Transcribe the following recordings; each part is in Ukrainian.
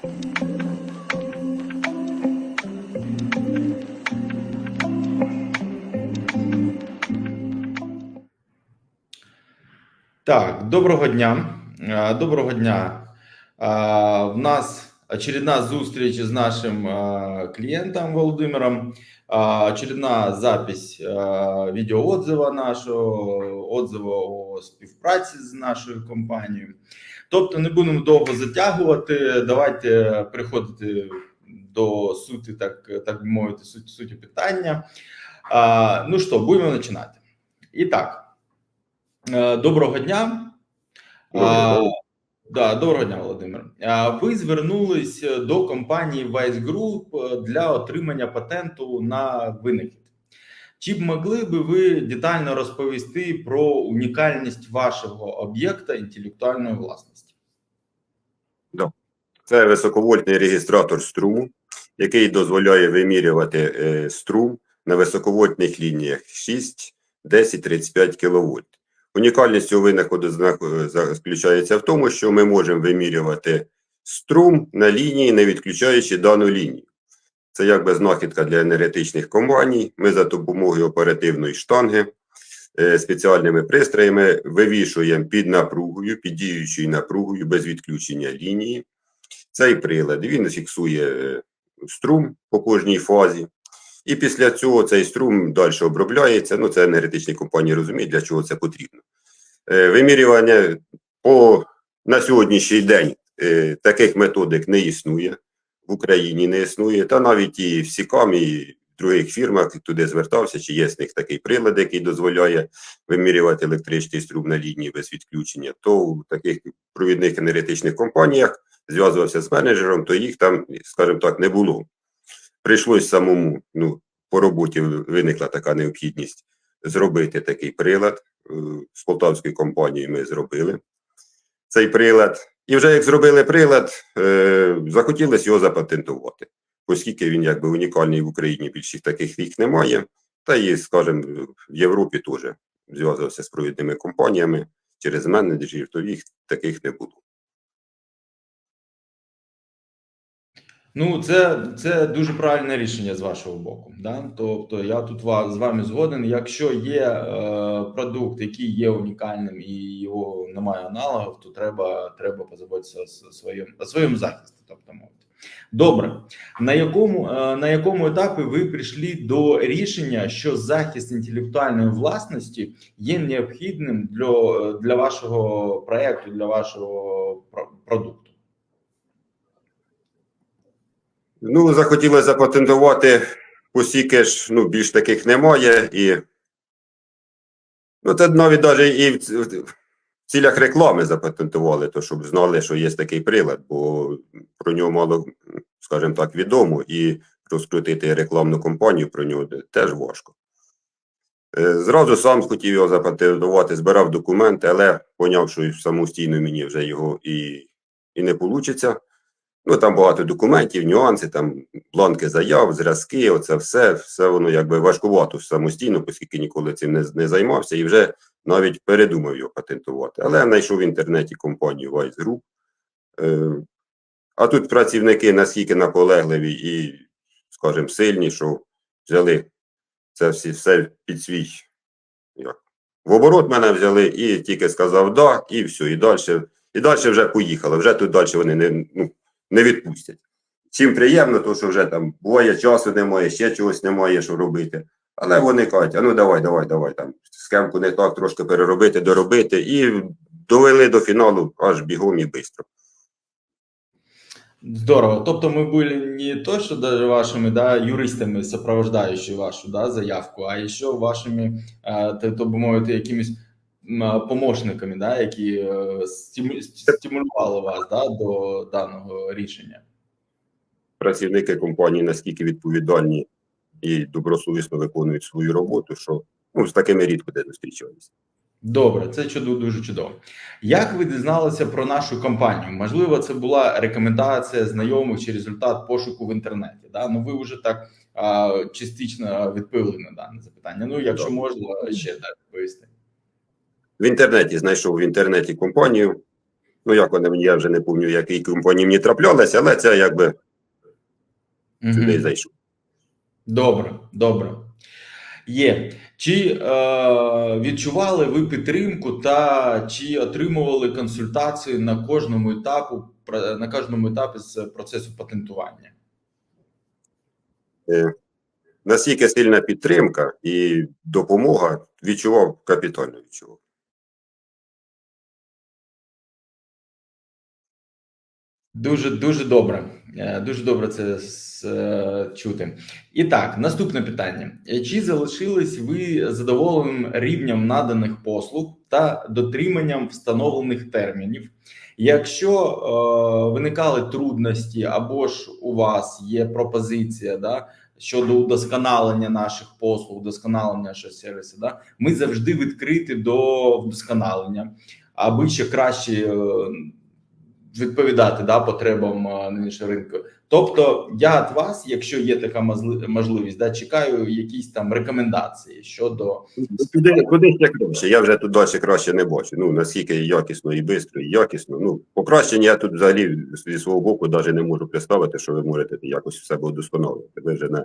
Так, доброго дня. Доброго дня. В нас очередна зустріч з нашим клієнтом Володимиром. Очередна запись відеоотзива нашого отзиву о співпраці з нашою компанією. Тобто, не будемо довго затягувати. Давайте переходити до суті, так, так би мовити, суті, суті питання. Е, Ну що, будемо починати. І так. Е, Доброго дня. А, Доброго. да, доброго дня, Володимир. А, Ви звернулись до компанії Vice Group е, для отримання патенту на винахід. Чи б могли би ви детально розповісти про унікальність вашого об'єкта інтелектуальної власності? Це високовольтний регістратор струму, який дозволяє вимірювати е, струм на високовольтних лініях 6, 10, 35 кВт. Унікальність цього винаходу знах- заключається в тому, що ми можемо вимірювати струм на лінії, не відключаючи дану лінію. Це якби знахідка для енергетичних компаній. Ми за допомогою оперативної штанги е, спеціальними пристроями вивішуємо під напругою, під діючою напругою без відключення лінії. Цей прилад він фіксує е, струм по кожній фазі. І після цього цей струм далі обробляється. Ну, це енергетичні компанії розуміють, для чого це потрібно. Е, Вимірювання по, на сьогоднішній день таких методик не існує. В Україні не існує, та навіть і в СІКАМ, і в других фірмах туди звертався, чи є з них такий прилад, який дозволяє вимірювати електричний струм на лінії без відключення, то в таких провідних енергетичних компаніях зв'язувався з менеджером, то їх там, скажімо так, не було. Прийшлось самому, ну, по роботі виникла така необхідність зробити такий прилад. Е, З полтавською компанією ми зробили цей прилад. І вже як зробили прилад, е, захотілося його запатентувати, оскільки він якби унікальний в Україні, більших таких вік немає. Та і, скажімо, в Європі теж зв'язувався з провідними компаніями через менеджерів, то їх таких не було. Ну, це, це дуже правильне рішення з вашого боку. Да? Тобто, я тут ва- з вами згоден. Якщо є е, продукт, який є унікальним і його немає аналогів, то треба, треба позаботитися о своєму, о своєму захисті. Тобто мовити. Добре, на якому е, на якому етапі ви прийшли до рішення, що захист інтелектуальної власності є необхідним для, для вашого проекту, для вашого про- продукту? Ну, захотілося запатентувати, оскільки ж ну, більш таких немає. І, ну, це навіть навіть і в цілях реклами запатентували, то щоб знали, що є такий прилад, бо про нього мало, скажімо так, відомо, і розкрутити рекламну кампанію про нього теж важко. Е, Зразу сам хотів його запатентувати, збирав документи, але поняв, що самостійно мені вже його і, і не вийде. Ну, там багато документів, нюанси, там бланки заяв, зразки, оце все, все воно якби важкувато самостійно, оскільки ніколи цим не, не займався і вже навіть передумав його патентувати. Але я знайшов в інтернеті компанію Vice Group. Е, а тут працівники наскільки наполегливі і, скажімо, сильні, що взяли це всі, все під свій. Як, в оборот мене взяли і тільки сказав да, і все, і далі, і далі вже поїхали. Вже тут далі вони не, ну, не відпустять. Всім приємно, то що вже там буває часу немає, ще чогось немає, що робити. Але вони кажуть, а ну давай, давай, давай там схемку не так трошки переробити, доробити, і довели до фіналу аж бігом і швидко. Здорово. Тобто ми були не то, даже вашими да, юристами, сопровождаючи вашу да, заявку, а ще вашими, е, то, то би мовити, якимись помощниками, да, які е, стимулювали вас да, до даного рішення. Працівники компанії наскільки відповідальні і добросовісно виконують свою роботу, що ну, з такими рідко де зустрічаюся. Добре, це чудово, дуже чудово. Як ви дізналися про нашу компанію? Можливо, це була рекомендація знайомих чи результат пошуку в інтернеті. Да? Ну ви вже так а, частично відповіли на дане запитання. Ну, якщо Так. можна ще так відповісти. В інтернеті знайшов в інтернеті компанію, Ну, як вони мені, я вже не пам'ятаю, які компанії мені траплялися, але це якби Мгм. сюди зайшов. Добре, добре. Є. Чи е, відчували ви підтримку та чи отримували консультації на кожному етапу на кожному етапі з процесу патентування? Наскільки сильна підтримка і допомога відчував капітально відчував. Дуже дуже добре. Е, Дуже добре це е, чути. І так, наступне питання: чи залишились ви задоволеним рівнем наданих послуг та дотриманням встановлених термінів? Якщо е, виникали трудності, або ж у вас є пропозиція да, щодо удосконалення наших послуг, удосконалення нашого сервісу, да, ми завжди відкриті до вдосконалення, аби ще краще е, відповідати да, потребам нинішнього ринку. Тобто, я від вас, якщо є така можливість, да, чекаю якісь там рекомендації щодо Куди, куди ще краще? Я вже тут далі краще не бачу. Ну, наскільки якісно і швидко, і якісно. Ну, покращення я тут взагалі зі свого боку навіть не можу представити, що ви можете якось в себе удосконалити. Ви вже на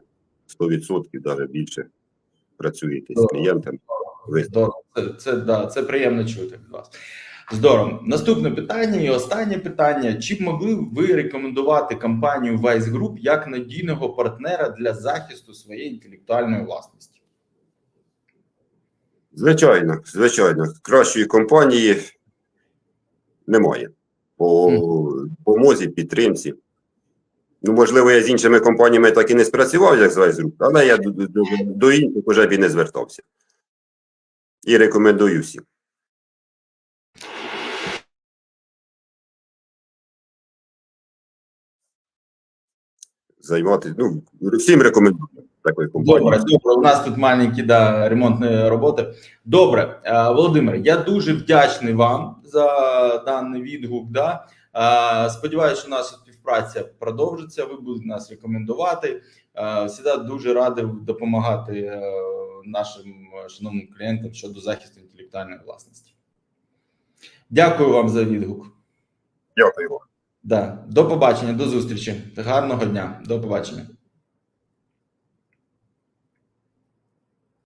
100% навіть більше працюєте з клієнтами. Ви. Це, це, да, це приємно чути від вас. Здорово. Наступне питання і останнє питання: чи б могли ви рекомендувати компанію Vice Group як надійного партнера для захисту своєї інтелектуальної власності? Звичайно, звичайно, кращої компанії немає по допомозі, підтримці. Ну, можливо, я з іншими компаніями так і не спрацював, як з Вайзрук, але я до, до, до інших вже б і не звертався. І рекомендую всім. Займати, ну, всім рекомендую такої компанії. Добре, добре. У нас тут маленькі да, ремонтні роботи. Добре, Е, Володимир, я дуже вдячний вам за даний відгук. Да. Е, Сподіваюся, що наша співпраця продовжиться. Ви будете нас рекомендувати. Е, Всіда дуже радий допомагати нашим шановним клієнтам щодо захисту інтелектуальної власності. Дякую вам за відгук. Дякую вам. Да. До побачення, до зустрічі. Гарного дня. До побачення.